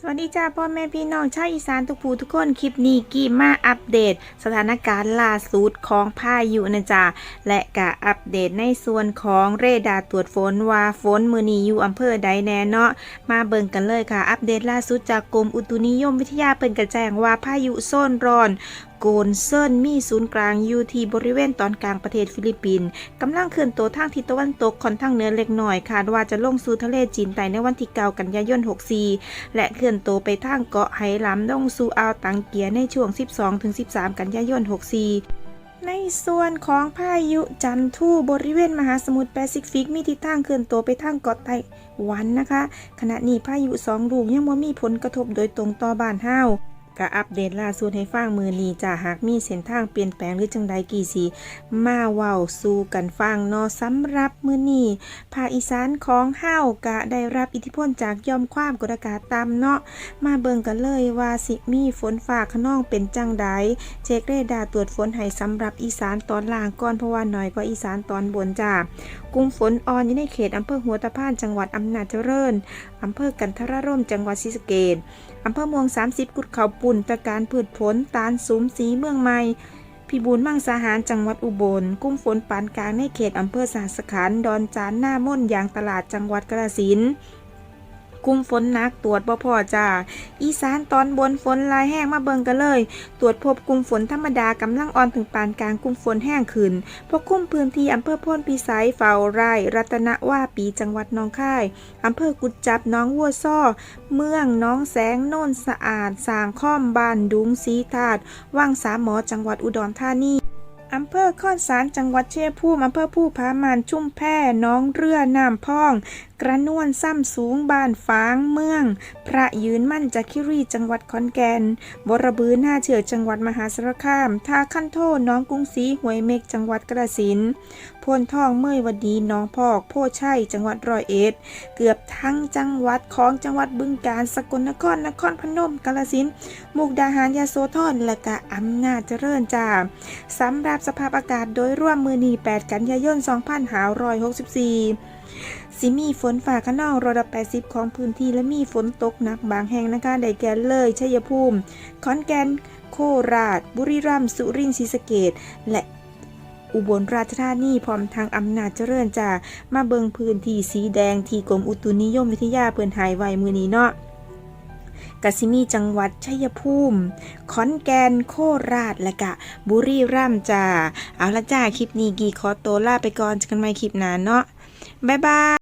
สวัสดีจ้าพ่อแม่พี่น้องชาวอีสานทุกผู้ทุกคนคลิปนี้กี่มาอัปเดต สถานการณ์ล่าสุดของพายุนะจ๊ะและกะอัปเดตในส่วนของเรดาร์ตรวจฝนว่าฝนมือนีอยู่อำเภอใดแน่เนาะมาเบิ่งกันเลยค่ะ อัปเดตล่าสุดจากกรมอุตุนิยมวิทยาเปิ่นกระแจงว่าพายุโซนร้อนโกนเซินมีศูนย์กลางอยู่ที่บริเวณตอนกลางประเทศฟิลิปปินส์กำลังเคลื่อนตัวทางทิศตะวันตกค่อนข้างเหนือเล็กน้อยคาดว่าจะลงสู่ทะเลจีนใต้ในวันที่9กันยายน 64 และเคลื่อนตัวไปทางเกาะไหหลำลงสู่อ่าวตังเกียในช่วง 12-13 กันยายน 64ในส่วนของพายุจันทูบริเวณมหาสมุทรแปซิฟิกมีทิศทางเคลื่อนตัวไปทางเกาะไต้หวันนะคะ ขณะนี้พายุสองลูกยังไม่มีผลกระทบโดยตรงต่อบ้านเฮา ก็อัปเดตล่าสุดให้ฟังมือนี้จ้าหากมีเส้นทางเปลี่ยนแปลงหรือจังใดกี่สีมาเว้าสู่กันฟังเนาะสำหรับมือนี้ภาคอีสานของเฮากะได้รับอิทธิพลจากยอมความกดอากาศต่ำเนาะมาเบิ่งกันเลยว่าสิมีฝนฟ้าขนองเป็นจังใดเช็คเรดาร์ตรวจฝนให้สำหรับอีสานตอนล่างก่อนเพราะว่าน้อยกว่าอีสานตอนบนจ้ากลุ่มฝนอ่อนอยู่ในเขตอำเภอหัวตะพานจังหวัดอำนาจเจริญอำเภอกันทรร่มจังหวัดศรีสะเกษอำเภอเมือง 30 กุดเขาปุนตะการพืชผลตาลสูมสีเมืองใหม่พิบูลมังสาหารจังหวัดอุบล กุ้มฝนปานกลางในเขตอำเภอสาสขันดอนจานหน้าม่นยางตลาดจังหวัดกระสิน ธุ์กุ้มฝนหนักตรวจบ่พอจ้า อีสานตอนบนฝนลายแห้งมาเบิงกันเลย ตรวจพบกลุ่มฝนธรรมดากำลังอ่อนถึงปานกลางกลุ่มฝนแห้งขึ้นพวกคุ้มพื้นที่อำเภอพ่นพิสัยเฝ้าไร่ รัตนว่าปีจังหวัดหนองค่ายอำเภอกุดจับน้องวัวซ้อ เมืองน้องแสงโน่นสะอาดสางข้อมบ้านดุงสีถาดว่างสามหมอจังหวัดอุดรธานีอำเภอข้อนสารจังหวัดเชียงภูมิอำเภอผู้พามานชุ่มแพน้องเรือน้ำพอง กระนวนซ้ำสูงบ้านฟางเมือง พระยืนมั่นจักคิรีจังหวัดขอนแก่นบรบือหน้าเฉือจังหวัดมหาสารคามท่าขั้นโทน้องกรุงศรีหวยเมกจังหวัดกระสิณ์พลทองเมยวดีน้องพอก โพชัยจังหวัดร้อยเอ็ด เกือบทั้งจังหวัดของจังหวัดบึงกาฬสกลนครนครพนมกาฬสินมุกดาหารยาโสธรและกะอำนาจเจริญจ้าสำหรับสภาพอากาศโดยร่วมมือนี8 กันยายน 2564สิมีฝนฝ่าขนองร้อยละ80 ของพื้นที่และมีฝนตกหนักบางแห่งนะคะได้แก่เลยชัยภูมิ ขอนแก่น โคราช บุรีรัมย์ สุรินทร์ ศรีสะเกษและอุบลราชธานีพร้อมทางอำนาจเจริญจ้ามาเบิงพื้นที่สีแดงที่กรมอุตุนิยมวิทยาเปินหายไว้มือนี้เนาะกสิมีจังหวัดชัยภูมิ ขอนแก่นโคราช และกะ บุรีรัมย์จ้า เอาละจ้า คลิปนี้กีขอตัวลาไปก่อนเจอกันใหม่คลิปหน้าเนาะ บ๊ายบาย